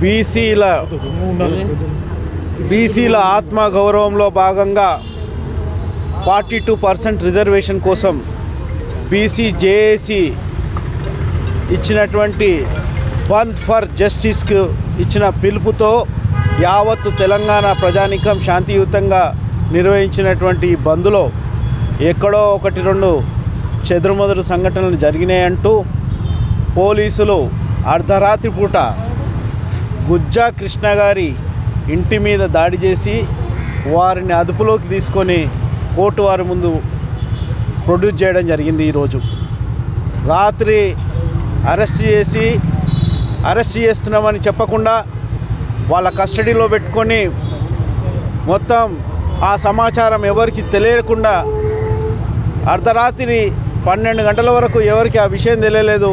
బీసీల బీసీల ఆత్మగౌరవంలో భాగంగా ఫార్టీ టూ పర్సెంట్ రిజర్వేషన్ కోసం బీసీ జేఏసీ ఇచ్చినటువంటి బంద్ ఫర్ జస్టిస్కు ఇచ్చిన పిలుపుతో యావత్తు తెలంగాణ ప్రజానికం శాంతియుతంగా నిర్వహించినటువంటి ఈ బంద్లో ఎక్కడో ఒకటి రెండు చెదురుమదురు సంఘటనలు జరిగినాయంటూ పోలీసులు అర్ధరాత్రి పూట గుజ్జా కృష్ణ గారి ఇంటి మీద దాడి చేసి వారిని అదుపులోకి తీసుకొని కోర్టు వారి ముందు ప్రొడ్యూస్ చేయడం జరిగింది ఈరోజు. రాత్రి అరెస్ట్ చేసి అరెస్ట్ చేస్తున్నామని చెప్పకుండా వాళ్ళ కస్టడీలో పెట్టుకొని మొత్తం ఆ సమాచారం ఎవరికి తెలియకుండా అర్ధరాత్రి పన్నెండు గంటల వరకు ఎవరికి ఆ విషయం తెలియలేదు.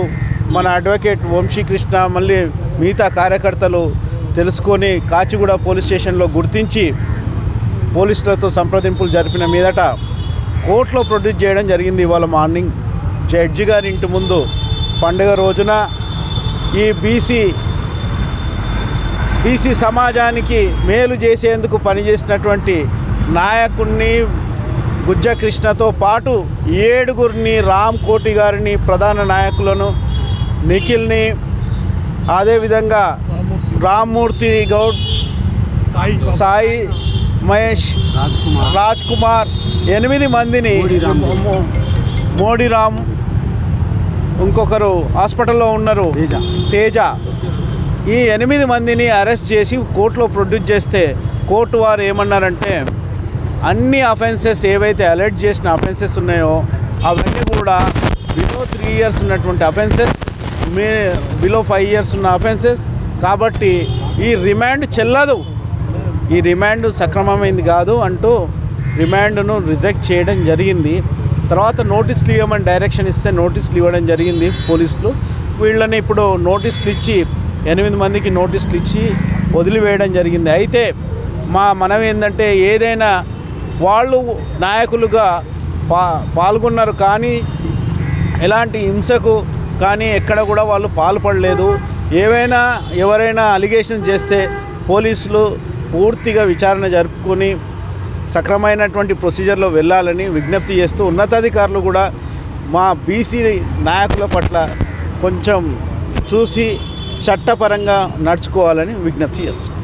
మన అడ్వకేట్ వంశీకృష్ణ మళ్ళీ మిగతా కార్యకర్తలు తెలుసుకొని కాచిగూడ పోలీస్ స్టేషన్లో గుర్తించి పోలీసులతో సంప్రదింపులు జరిపిన మీదట కోర్టులో ప్రొడ్యూస్ చేయడం జరిగింది ఇవాళ మార్నింగ్. జడ్జి గారి ఇంటి ముందు పండుగ రోజున ఈ బీసీ బీసీ సమాజానికి మేలు చేసేందుకు పనిచేసినటువంటి నాయకుడిని గుజ్జ కృష్ణతో పాటు ఏడుగురిని రామ్ కోటి గారిని ప్రధాన నాయకులను నిఖిల్ని అదేవిధంగా రామ్మూర్తి గౌడ్ సాయి మహేష్ రాజ్ కుమార్ ఎనిమిది మందిని మోడీరామ్ ఇంకొకరు హాస్పిటల్లో ఉన్నారు. తేజ. ఈ ఎనిమిది మందిని అరెస్ట్ చేసి కోర్టులో ప్రొడ్యూస్ చేస్తే కోర్టు వారు ఏమన్నారంటే అన్ని అఫెన్సెస్ ఏవైతే అలర్ట్ చేసిన అఫెన్సెస్ ఉన్నాయో అవన్నీ కూడా బిలో త్రీ ఇయర్స్ ఉన్నటువంటి offences may below five years ఉన్న అఫెన్సెస్ కాబట్టి ఈ రిమాండ్ చెల్లదు. ఈ రిమాండ్ సక్రమమైంది కాదు అంటూ రిమాండ్ను రిజెక్ట్ చేయడం జరిగింది. తర్వాత నోటీసులు ఇవ్వమని డైరెక్షన్ ఇస్తే నోటీసులు ఇవ్వడం జరిగింది పోలీసులు. వీళ్ళని ఇప్పుడు నోటీసులు ఇచ్చి ఎనిమిది మందికి నోటీసులు ఇచ్చి వదిలివేయడం జరిగింది. అయితే మా మనం ఏంటంటే ఏదైనా వాళ్ళు నాయకులుగా పా పాల్గొన్నారు కానీ ఎలాంటి హింసకు కానీ ఎక్కడ కూడా వాళ్ళు పాల్పడలేదు. ఏవైనా ఎవరైనా అలిగేషన్ చేస్తే పోలీసులు పూర్తిగా విచారణ జరుపుకొని సక్రమైనటువంటి ప్రొసీజర్లో వెళ్ళాలని విజ్ఞప్తి చేస్తూ ఉన్నతాధికారులు కూడా మా బీసీ నాయకుల పట్ల కొంచెం చూసి చట్టపరంగా నడుచుకోవాలని విజ్ఞప్తి చేస్తున్నాం